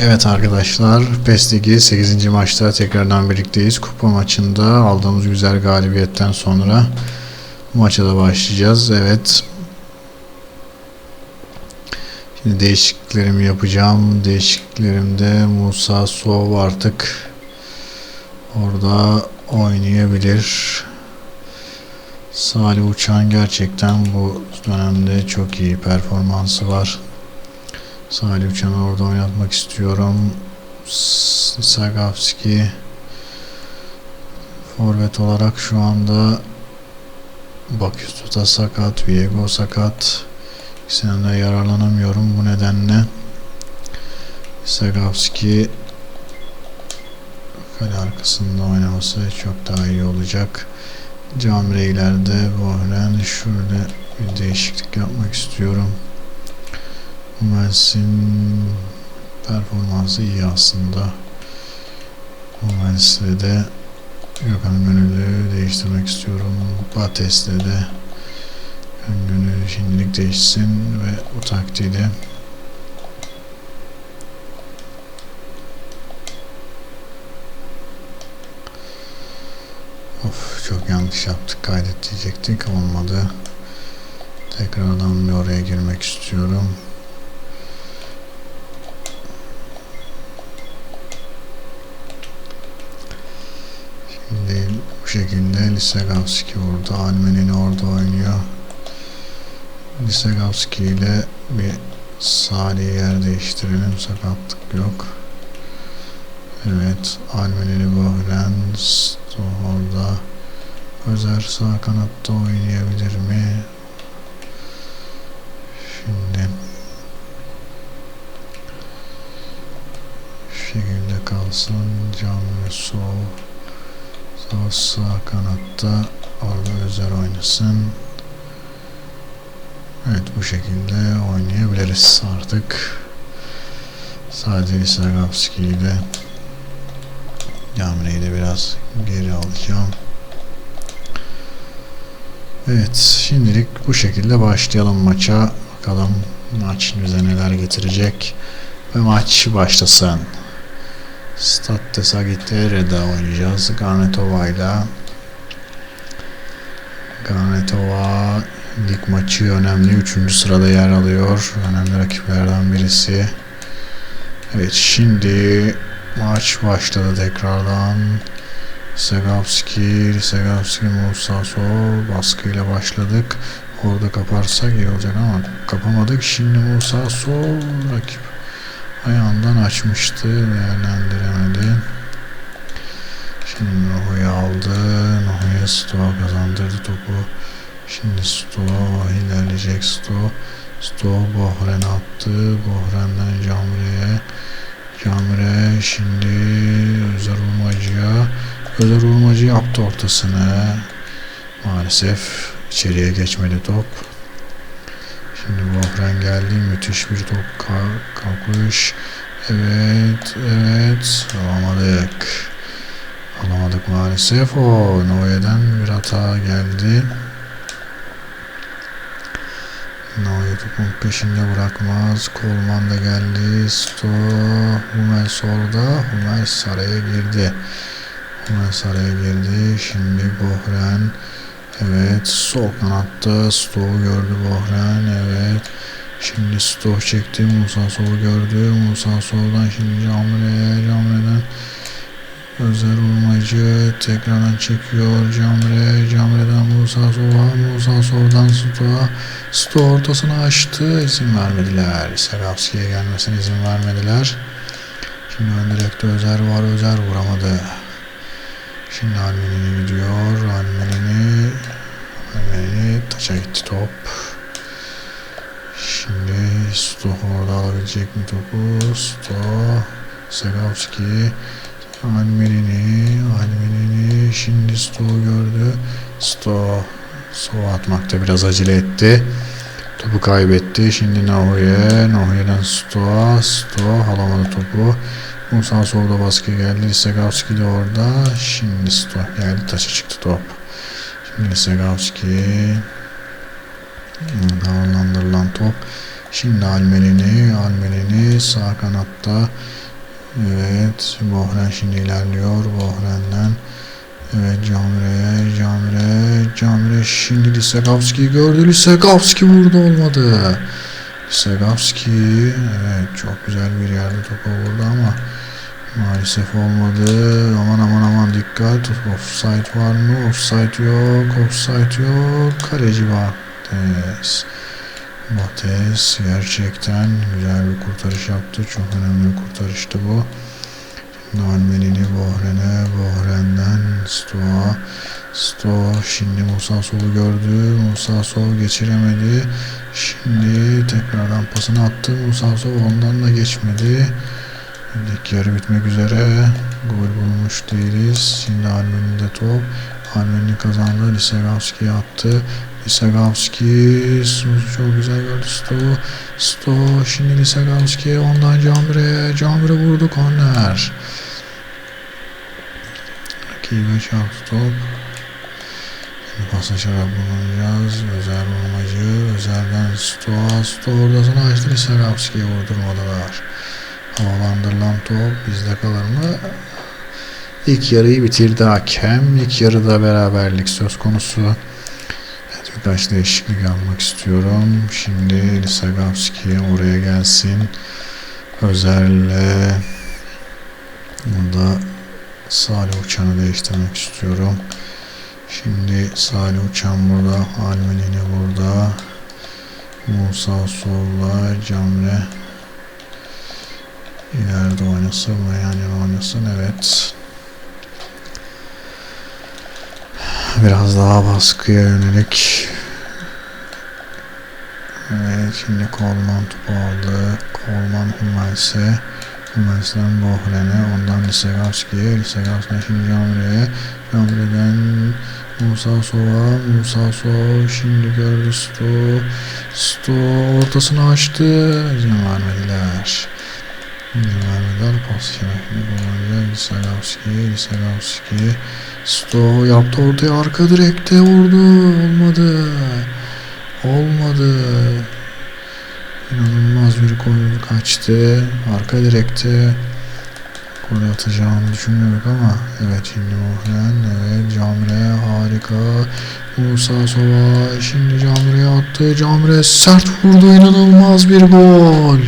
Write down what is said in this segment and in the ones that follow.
Evet arkadaşlar PES Ligi 8. maçta tekrardan birlikteyiz. Kupa maçında aldığımız güzel galibiyetten sonra maça da başlayacağız. Evet. Şimdi değişikliklerimi yapacağım. Değişikliklerimde Musa Sov artık orada oynayabilir. Salih Uçan gerçekten bu dönemde çok iyi performansı var. Salih Uçan'ı orada oynatmak istiyorum. Sagavski forvet olarak şu anda Baküstü'de sakat, Viego sakat. İkisinden de yararlanamıyorum bu nedenle. Sagavski kale arkasında oynaması çok daha iyi olacak. Camreylerde Bohren şöyle bir değişiklik yapmak istiyorum. Hummels'in performansı iyi aslında. Hummels'le de Gökhan Gönül'ü değiştirmek istiyorum. Bates'le de Gökhan Gönül şimdilik değişsin ve bu taktiğiyle Of çok yanlış yaptık kaydet diyecektik olmadı. Tekrardan bir oraya girmek istiyorum. Şimdi bu Lisagavski burada. Almenini orada oynuyor. Lisagavski ile bir Salih yer değiştirelim. Sakatlık yok. Evet. Almenini Bohren orada. Özer sağ kanatta oynayabilir mi? Şimdi şekilde kalsın. Cam ve sol. Sağ sağ kanatta orada Özer oynasın. Evet bu şekilde oynayabiliriz artık. Sadece Sagavski ile Camre'yi de biraz geri alacağım. Evet şimdilik bu şekilde başlayalım maça. Bakalım maç bize neler getirecek. Ve maç başlasın. Stade Sagittarius'da oynayacağız. Garnetova ile Garnetova lig maçı önemli. Üçüncü sırada yer alıyor. Önemli rakiplerden birisi. Evet şimdi maç başladı tekrardan. Segavski, Segavski, Musa Sol baskıyla başladık. Orada kaparsak iyi olacak ama kapamadık. Şimdi Musa Sol rakip ayağından açmıştı. Değerlendiremedi. Şimdi Nohu'yu aldı. Nohu'ya Stoğa kazandırdı topu. Şimdi Stoğa ilerleyecek Stoğa. Stoğa Bohren attı. Bohren'den Camre'ye. Camre şimdi Özer Urmacı'ya. Özer Urmacı yaptı ortasını. Maalesef içeriye geçmedi top. Şimdi Bohren geldi. Müthiş bir top kalkış. Evet, evet. Alamadık. Alamadık maalesef. O Noye'den bir hata geldi. Noye topun peşinde bırakmaz. Kolman da geldi. Sto Hummels orada. Hummels araya girdi. Hummels araya girdi. Şimdi Bohren Evet sol kanatta Stoğu gördü Bohren evet. Şimdi Stoğ çekti Musa Sol gördü. Musa Sol'dan şimdi Camre'ye Camre'den Özer Urmacı tekrardan çekiyor. Camre Camre'den Musa Sol'a Musa Sol'dan Stoğ'a Stoğ ortasını açtı izin vermediler. Segavski'ye gelmesine izin vermediler. Şimdi ön direkte Özer var Özer vuramadı Şimdi Almenini gidiyor. Almenini Almenini taça gitti top. Şimdi Sto orada alabilecek mi topu? Sto Segavski Almenini Almenini şimdi Sto gördü. Sto Sova atmakta biraz acele etti. Topu kaybetti. Şimdi Nahoye. Nahoye'den Stoa. Stoa alamadı topu. Musa solda baskı geldi. Lisegavski de orada. Şimdi Sto geldi. Taça çıktı top. Şimdi Lisegavski havalandırılan top. Şimdi Almenini Almenini sağ kanatta Evet. Bohren şimdi ilerliyor. Bohren'den Evet Camre, Camre, Camre şimdi Lisegovski gördü. Lisegovski vurdu olmadı. Lisegovski evet çok güzel bir yerde topa vurdu ama maalesef olmadı. Aman aman aman dikkat. Offside var mı? Offside yok. Offside yok. Kaleci Bates. Bates gerçekten güzel bir kurtarış yaptı. Çok önemli bir kurtarıştı bu. Nalmenini Bohren'e, Bohren'den Stoğa, Sto şimdi Musa Sol'u gördü. Musa Sol geçiremedi. Şimdi tekrardan pasını attı. Musa Sol ondan da geçmedi. İlk yarı bitmek üzere. Gol bulmuş değiliz. Şimdi Almen'in top. Almen'in kazandı. Lisegavski'ye attı. Lisegavski çok güzel gördü Sto. Sto şimdi Lisegavski ondan Cambre. Cambre vurdu korner. Rakibe çarptı top. Şimdi paslaşarak bulunacağız. Özel bulmacı. Özelden Sto. Sto ortasını açtı. Lisegavski'ye vurdurmadılar. Havalandırılan top bizde kalır mı? İlk yarıyı bitirdi hakem. İlk yarıda beraberlik söz konusu. Birkaç değişiklik yapmak istiyorum. Şimdi Lisagavski oraya gelsin. Özel'le burada Salih Uçan'ı değiştirmek istiyorum. Şimdi Salih Uçan burada. Almenini burada. Musa Sol'la Camre İleride oynasın ve yan yana oynasın. Evet. Biraz daha baskıya yönelik. Evet şimdi Kolman topu aldı. Kolman Hummels'e. Hummels'den Bohren'e. Ondan Lisegavski'ye. Lisegavski'den şimdi Camre'ye. Camre'den Musa Sova. Musa Sova şimdi gördü Sto. Sto ortasını açtı. İzin vermediler. Şerefini kullanacak. Lisagovski, Lisagovski. Sto yaptı ortaya arka direkte vurdu. Olmadı. Olmadı. İnanılmaz bir gol kaçtı. Arka direkte gol atacağını düşünmüyorduk ama evet şimdi Muhlen evet Camre harika. Musa Sova şimdi Camre'ye attı. Camre sert vurdu inanılmaz bir gol.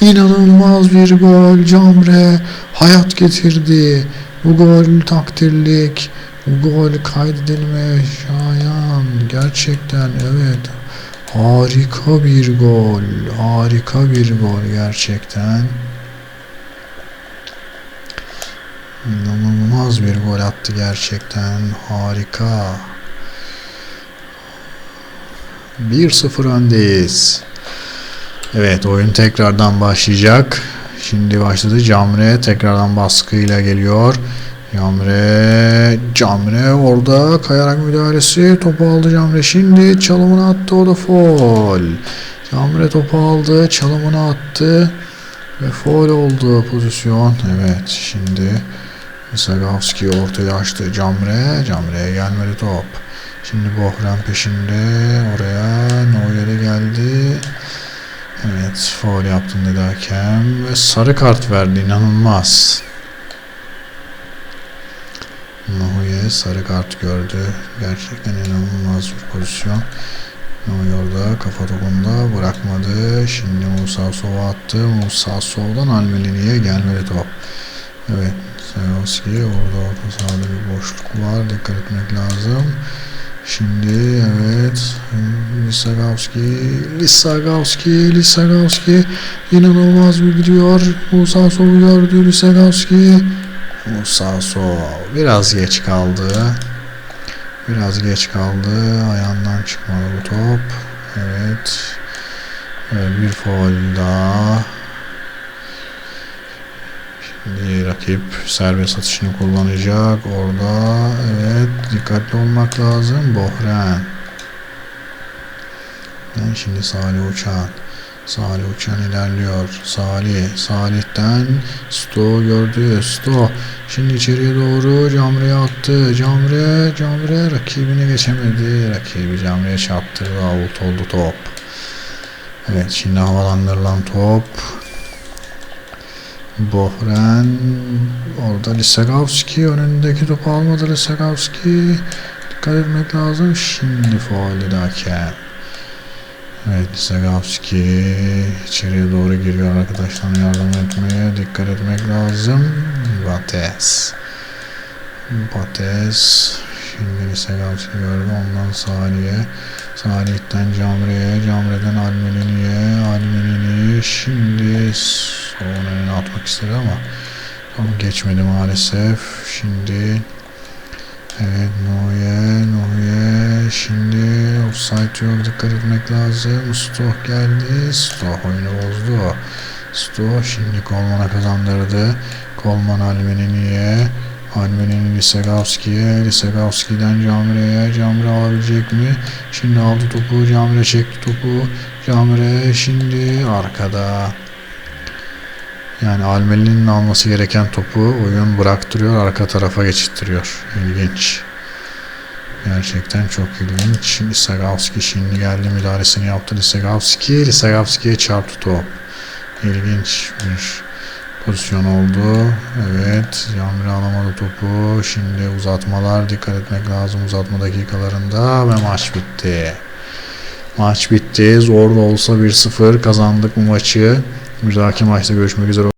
İnanılmaz bir gol. Camre hayat getirdi. Bu gol takdirlik bu gol kaydedilme şayan gerçekten evet. Harika bir gol harika bir gol gerçekten İnanılmaz bir gol attı gerçekten. Harika. 1-0 öndeyiz. Evet oyun tekrardan başlayacak. Şimdi başladı. Camre tekrardan baskıyla geliyor. Camre, Camre orada kayarak müdahalesi. Topu aldı Camre. Şimdi çalımını attı. O da foul. Camre topu aldı. Çalımını attı. Ve foul oldu pozisyon. Evet şimdi Misagavski ortaya açtı. Camre. Camre'ye gelmedi top. Şimdi Bohran peşinde. Oraya Neuer'e geldi. Evet. Foul yaptın dedi hakem. Ve sarı kart verdi. inanılmaz. Neuer sarı kart gördü. Gerçekten inanılmaz bir pozisyon. Neuer'da kafa topunda bırakmadı. Şimdi Musa Sova attı. Musa Sov'dan Almelini'ye gelmedi top. Evet. Sayovski orada orta sahada bir boşluk var. Dikkat etmek lazım. Şimdi evet Lisagowski Lisagowski Lisagowski inanılmaz bir gidiyor. Musa Sov'u gördü Lisagowski Musa Sov biraz geç kaldı. Biraz geç kaldı. Ayağından çıkmadı bu top. Evet. evet bir foul daha. Şimdi rakip serbest atışını kullanacak. Orada evet dikkatli olmak lazım. Bohren. Şimdi Salih Uçan. Salih Uçan ilerliyor. Salih. Salih'ten Sto gördü. Sto. Şimdi içeriye doğru Camre'ye attı. Camre. Camre rakibine geçemedi. Rakibi Camre'ye çarptırdı. Avut oldu top. Evet şimdi havalandırılan top. Bohren orada Lisagowski önündeki topu almadı Lisagowski dikkat etmek lazım. Şimdi faul hakem Evet Lisagowski içeriye doğru giriyor arkadaşlar yardım etmeye. Dikkat etmek lazım. Bates. Bates. Şimdi Lisagowski gördü. Ondan Salih'e. Salih'ten Camre'ye. Camre'den Almenini'ye Almenini şimdi son önüne atmak istedi ama tam geçmedi maalesef. Şimdi Evet Noye Noye şimdi offside yok dikkat etmek lazım. Stoh geldi Stoh oyunu bozdu. Stoh şimdi Kolman'a kazandırdı. Kolman Almenini'ye Almenini Lisagowski'ye Lisagowski'den Camre'ye Camre alabilecek mi? Şimdi aldı topu Camre çekti topu. Camre şimdi arkada yani Almeli'nin alması gereken topu oyun bıraktırıyor, arka tarafa geçittiriyor. İlginç. Gerçekten çok ilginç. Lisagowski şimdi geldi müdahalesini yaptı Lisagowski. Lisagowski'ye çarptı top. İlginç bir pozisyon oldu. Evet. Yamir alamadı topu. Şimdi uzatmalar. Dikkat etmek lazım uzatma dakikalarında ve maç bitti. Maç bitti. Zor da olsa 1-0 kazandık bu maçı. Bir dahaki maçta görüşmek üzere.